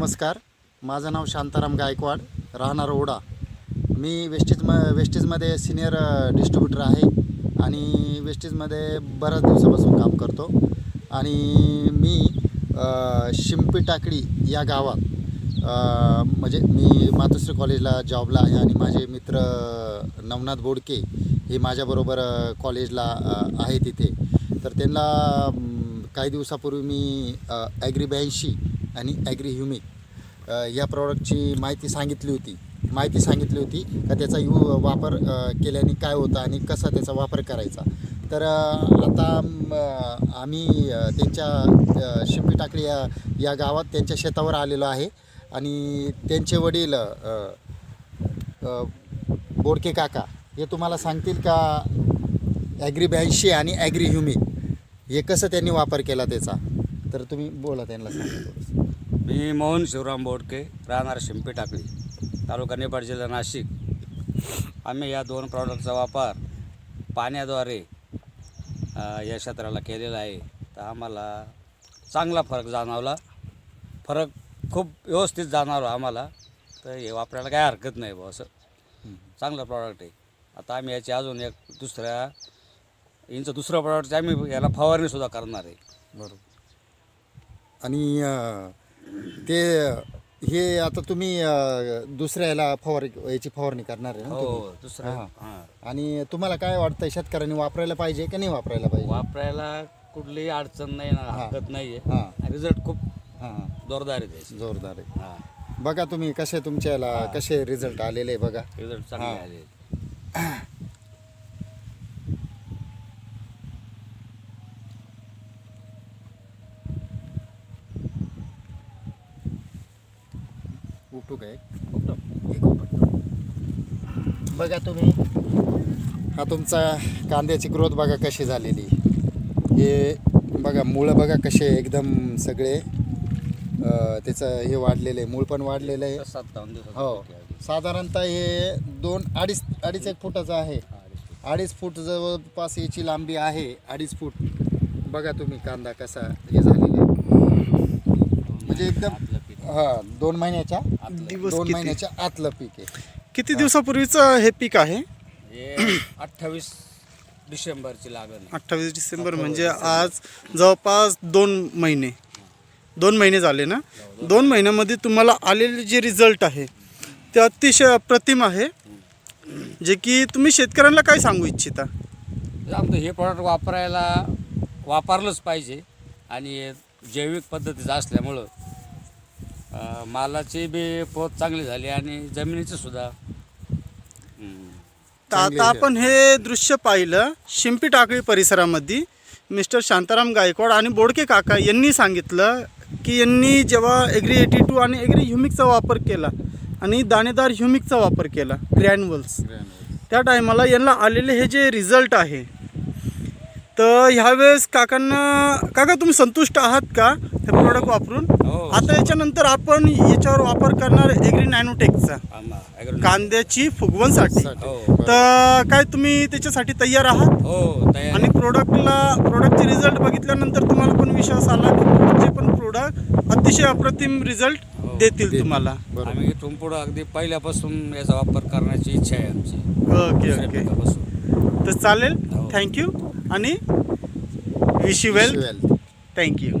नमस्कार. माझं नाव शांताराम गायकवाड राहणार ओढा. मी वेस्टीज म वेस्टीजमध्ये सिनियर डिस्ट्रीब्युटर आहे आणि वेस्टीजमध्ये बऱ्याच दिवसापासून काम करतो. आणि मी शिंपी टाकडी या गावात म्हणजे मी मातोश्री कॉलेजला जॉबला आहे आणि माझे मित्र नवनाथ बोडके हे माझ्याबरोबर कॉलेजला आहे तिथे तर त्यांना काही दिवसापूर्वी मी ॲग्री ब्याऐंशी आणि ॲग्री ह्युमिक या प्रॉडक्टची माहिती सांगितली होती. माहिती सांगितली होती का त्याचा यू वापर केल्याने काय होतं आणि कसा त्याचा वापर करायचा. तर आता आम्ही त्यांच्या शिंपी टाकळी या या गावात त्यांच्या शेतावर आलेलो आहे. आणि त्यांचे वडील बोडके काका हे तुम्हाला सांगतील का ॲग्री ब्याऐंशी आणि ॲग्री ह्युमिक हे कसं त्यांनी वापर केला त्याचा? तर तुम्ही बोला त्यांना सांगा. मी मोहन शिवराम बोडके राहणार शिंपी टाकळी तालुका निपाड जिल्हा नाशिक. आम्ही या दोन प्रॉडक्टचा वापर पाण्याद्वारे या क्षेत्राला केलेला आहे. तर आम्हाला चांगला फरक जाणवला. फरक खूप व्यवस्थित जाणवला आम्हाला. तर हे वापरायला काय हरकत नाही बुवा असं. चांगलं प्रॉडक्ट आहे. आता आम्ही याची अजून एक दुसऱ्या यांचं दुसरं प्रॉडक्ट आम्ही याला फवारणीसुद्धा करणार आहे. बरोबर. आणि ते हे आता तुम्ही दुसऱ्या याला फवार याची फवारणी करणार आहे ना तुम्ही? हो दुसरं हां. हां. आणि तुम्हाला काय वाटतं शेतकऱ्यांनी वापरायला पाहिजे की नाही वापरायला पाहिजे? वापरायला कुठलीही अडचण नाही ना हरकत नाही हां. आहे रिझल्ट खूप हां. हां जोरदार आहे त्याचे. जोरदार आहे. हां. बघा तुम्ही कसे तुमच्याला कसे रिझल्ट आलेले आहे बघा. रिझल्ट चांगले. आले एक उपटतो. बघा तुम्ही हा तुमचा कांद्याची ग्रोथ बघा कशी झालेली हे बघा मुळं बघा कसे एकदम सगळे त्याचं हे वाढलेलं आहे मूळ पण वाढलेलं आहे दिवसात हो आहे. साधारणतः हे दोन अडीच अडीच एक फुटाचं आहे अडीच फूट. जवळपास याची लांबी आहे अडीच फूट बघा तुम्ही कांदा कसा हे झालेला आहे म्हणजे एकदम. हा दोन महिन्याच्या दिवस दोन किती? महिन्याच्या आतलं पीक आहे. किती दिवसापूर्वीचं हे पीक आहे? हे अठ्ठावीस डिसेंबरची लागण आहे. अठ्ठावीस डिसेंबर म्हणजे आज जवळपास दोन महिने. दोन महिने झाले ना? दोन महिन्यामध्ये तुम्हाला आलेले जे रिझल्ट आहे ते अतिशय अप्रतिम आहे. जे की तुम्ही शेतकऱ्यांना काय सांगू इच्छिता? सांगतो हे प्रॉडक्ट वापरायला वापरलंच पाहिजे आणि हे जैविक पद्धतीचं असल्यामुळं मालाची बी पोत चांगली झाली आणि जमिनीची सुद्धा. तर आता आपण हे दृश्य पाहिलं शिंपी टाकळी परिसरामध्ये. मिस्टर शांताराम गायकवाड आणि बोडके काका यांनी सांगितलं की यांनी जेव्हा एग्री एटी टू आणि एग्री ह्युमिकचा वापर केला आणि दाणेदार ह्युमिकचा वापर केला ग्रॅन्युअल्स त्या टायमाला यांना आलेले हे जे रिझल्ट आहे तर ह्यावेळेस काकांना काका तुम्ही संतुष्ट आहात का? हे प्रोडक्ट वापरून? आता याच्यानंतर आपण याच्यावर वापर करणार एग्री नॅनोटेकचा कांद्याची फुगवणसाठी. हो तर काय तुम्ही त्याच्यासाठी तयार आहात? हो तयार आणि प्रोडक्टला प्रोडक्टचे रिझल्ट बघितल्यानंतर तुम्हाला पण विश्वास आला की पुढचे पण प्रोडक्ट अतिशय अप्रतिम रिझल्ट हो. देतील तुम्हाला. आम्ही इथून पुढं अगदी पहिल्यापासून याचा वापर करण्याची इच्छा आहे आमची. Okay okay. तर चालेल. हो. थँक्यू आणि विश यू वेल. थँक्यू